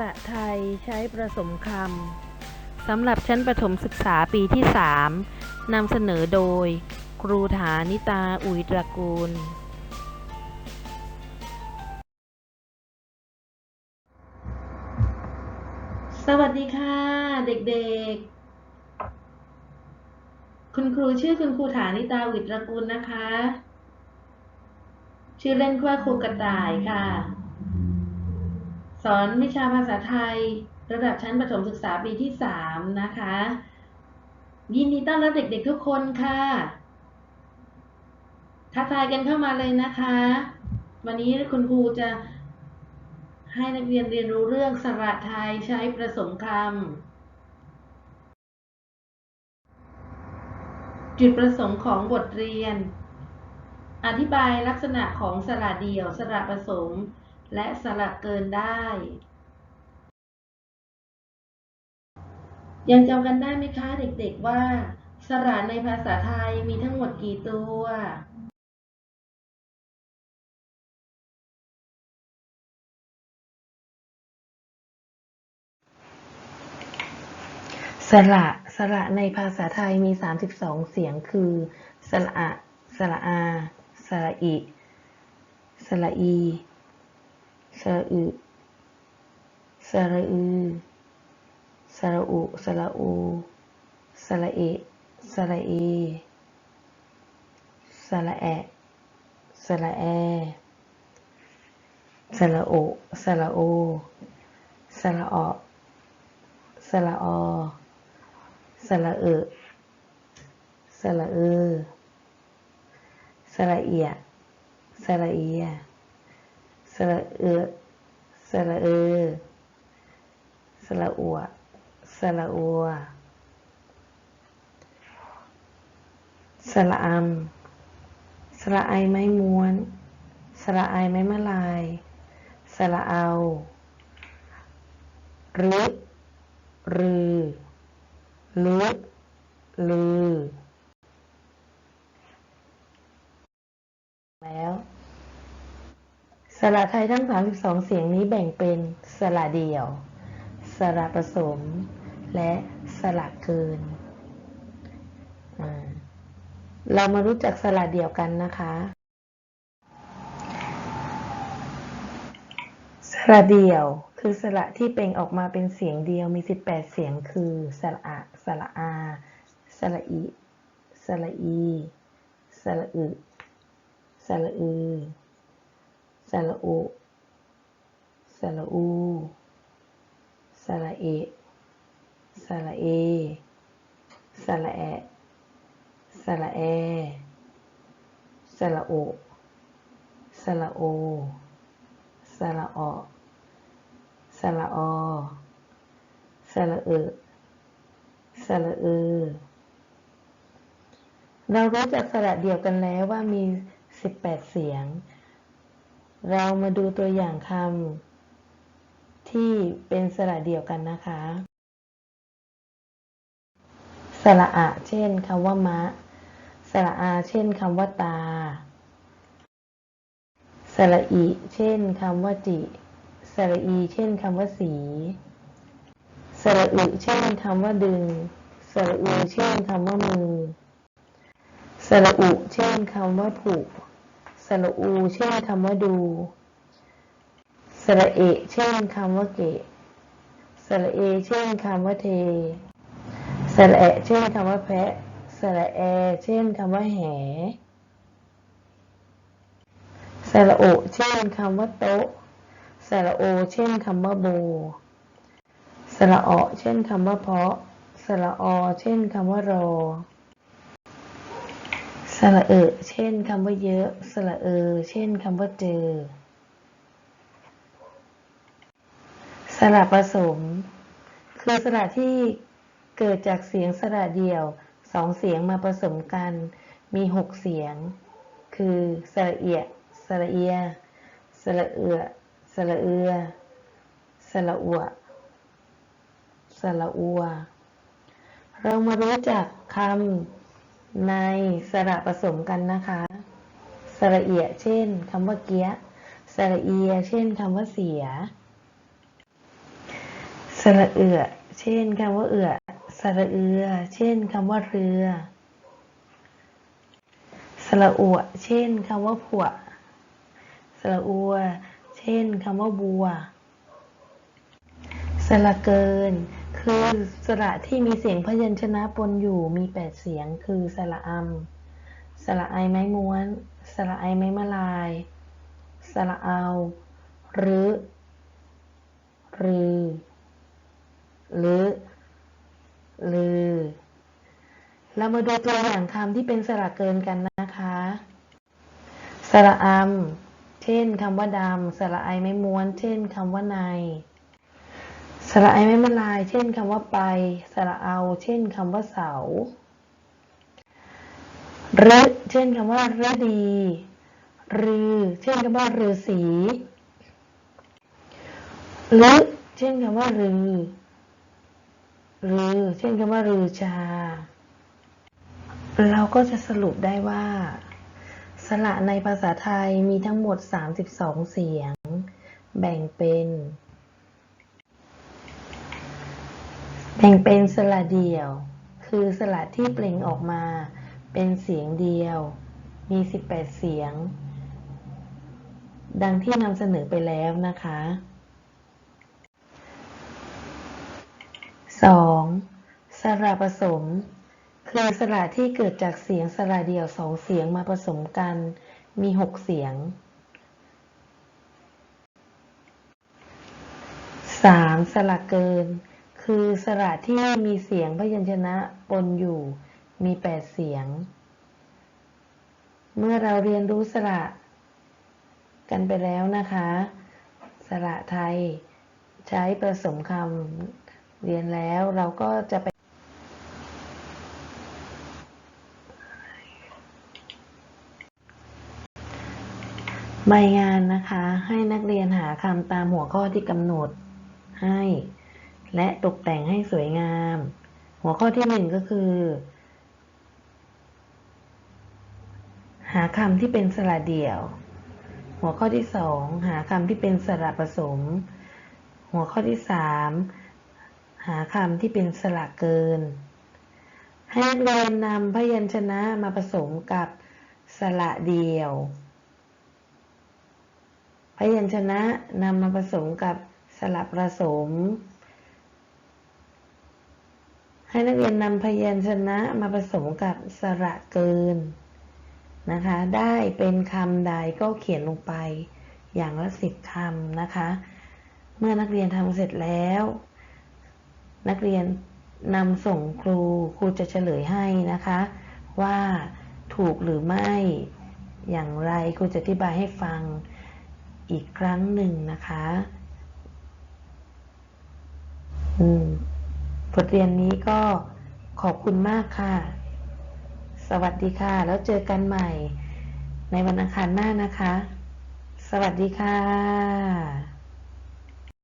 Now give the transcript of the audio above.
ระไทยใช้ผสมคำสำหรับชั้นประถมศึกษาปีที่ 3นำเสนอโดย ครูฐานิตาอุยตระกูล สวัสดีค่ะ เด็กๆ คุณครูชื่อคุณครูฐานิตาอุยตระกูลนะคะ ชื่อเล่นว่าครูกระต่ายค่ะ อนวิชาภาษาไทย ระดับชั้นประถมศึกษาปีที่ 3 นะคะ ยินดีต้อนรับเด็กๆทุกคนค่ะ ทักทายกันเข้ามาเลยนะคะ วันนี้คุณครูจะให้นักเรียนเรียนรู้เรื่องสระไทยใช้ผสมคำจุดประสงค์ของบทเรียน อธิบายลักษณะของสระเดี่ยว สระผสม และสระเกินได้ ยังจำกันได้ไหมคะเด็กๆว่า สระในภาษาไทยมีทั้งหมดกี่ตัว สระสระในภาษาไทยมี 32 เสียงคือ สระอะ สระอา สระอิ สระอี สระอึสระอือสระอุสระอูสระเอสระเอสระแอะสระแอสระโอสระโอสระออสระออสระเอสระเออสระเอียสระเอีย สระเอะสระเออสระอัวสระอัวสระอำสระไอไม้ม้วน สระไอไม้มะลาย สระเอารึรือลุลือ แล้ว สระไทยทั้ง 32 เสียงนี้แบ่งเป็นสระเดี่ยว สระผสม และสระเกิน เรามารู้จักสระเดี่ยวกันนะคะ สระเดี่ยวคือสระที่เปล่งออกมาเป็นเสียงเดียวมี 18 เสียงคือสระอะสระอา สระอิ สระอี สระอึ สระอือ สระอุสระอูสระเอสระเอสระแอสระแอสระโอสระโอสระออสระออสระเอสระเออเรารู้จักสระเดียวกันแล้วว่ามี 18 เสียง เรามาดูตัวอย่างคำที่เป็นสระเดียวกันนะคะ สระอะ เช่นคำว่ามะ สระอา เช่นคำว่าตา สระอิ เช่นคำว่าจิ สระอี เช่นคำว่าสี สระอึ เช่นคำว่าดึง สระอือเช่นคำว่ามือ สระอุ เช่นคำว่าผูก สระอู เช่นคำว่าดู สระเอ เช่นคำว่าเกะ สระเอ เช่นคำว่าเท สระแอ เช่นคำว่าแพะ สระแอ เช่นคำว่าแห สระโอ เช่นคำว่าโต๊ะ สระโอ เช่นคำว่าโบ สระออเช่นคำว่าเพาะ สระอเช่นคำว่ารอ สระเอะเช่นคำว่าเยอะ สระเออ เช่นคำว่าเจอ สระผสม คือสระที่เกิดจากเสียงสระเดี่ยวสองเสียงมาผสมกัน มีหกเสียง คือสระเอียสระเอีย สระเอือ สระเอือ สระอัว สระอัว เรามารู้จักคำ ในสระผสมกันนะคะ สระเอียเช่นคำว่าเกี้ย สระเอียเช่นคำว่าเสีย สระเอือเช่นคำว่าเอือสระเอือเช่นคำว่าเรือ สระอัวเช่นคำว่าผัว สระอัว เช่นคำว่าบัว สระเกิน คือสระที่มีเสียงพยัญชนะปนอยู่มีแปดเสียง คือสระอำสระไอไม้ม้วน สระไอไม้มะลาย สระเอา หรือรือ หรือลือเรามาดูตัวอย่างคำที่เป็นสระเกินกันนะคะ สระอำเช่นคำว่าดำสระไอไม่ม้วน เช่นคำว่าใน สระไอไม่มาลาย เช่นคำว่าไป สระเอา เช่นคำว่าเสารึเช่นคำว่าฤดี รือ เช่นคำว่าฤาษีลึเช่นคำว่ารือ รือ เช่นคำว่ารือชา เราก็จะสรุปได้ว่า สระในภาษาไทยมีทั้งหมด 32 เสียง แบ่งเป็น แบ่งเป็นสระเดี่ยว คือสระที่เปล่งออกมา เป็นเสียงเดียว มี 18 เสียง ดังที่นำเสนอไปแล้วนะคะ 2. สระผสม คือสระที่เกิดจากเสียงสระเดี่ยวสองเสียงมาผสมกัน มี 6 เสียง 3. สระเกิน คือสระที่มีเสียงพยัญชนะปนอยู่มี8เสียง เมื่อเราเรียนรู้สระกันไปแล้วนะคะ สระไทยใช้ผสมคำเรียนแล้วเราก็จะไปใบงานนะคะ ให้นักเรียนหาคำตามหัวข้อที่กำหนดให้ และตกแต่งให้สวยงาม หัวข้อที่หนึ่งก็คือ หาคำที่เป็นสระเดี่ยว หัวข้อที่สองหาคำที่เป็นสระผสม หัวข้อที่สามหาคำที่เป็นสระเกิน ให้นักเรียนนำพยัญชนะมาผสมกับสระเดี่ยว พยัญชนะนำมาผสมกับสระผสม ให้นักเรียนนำพยัญชนะมาผสมกับสระเกินนะคะ ได้เป็นคำใดก็เขียนลงไปอย่างละสิบคำนะคะ เมื่อนักเรียนทำเสร็จแล้ว นักเรียนนำส่งครูครูจะเฉลยให้นะคะ ว่าถูกหรือไม่อย่างไรครูจะอธิบายให้ฟังอีกครั้งหนึ่งนะคะบ ทเรียนนี้ก็ขอบคุณมากค่ะ สวัสดีค่ะ แล้วเจอกันใหม่ ในวันอังคารหน้านะคะ สวัสดีค่ะ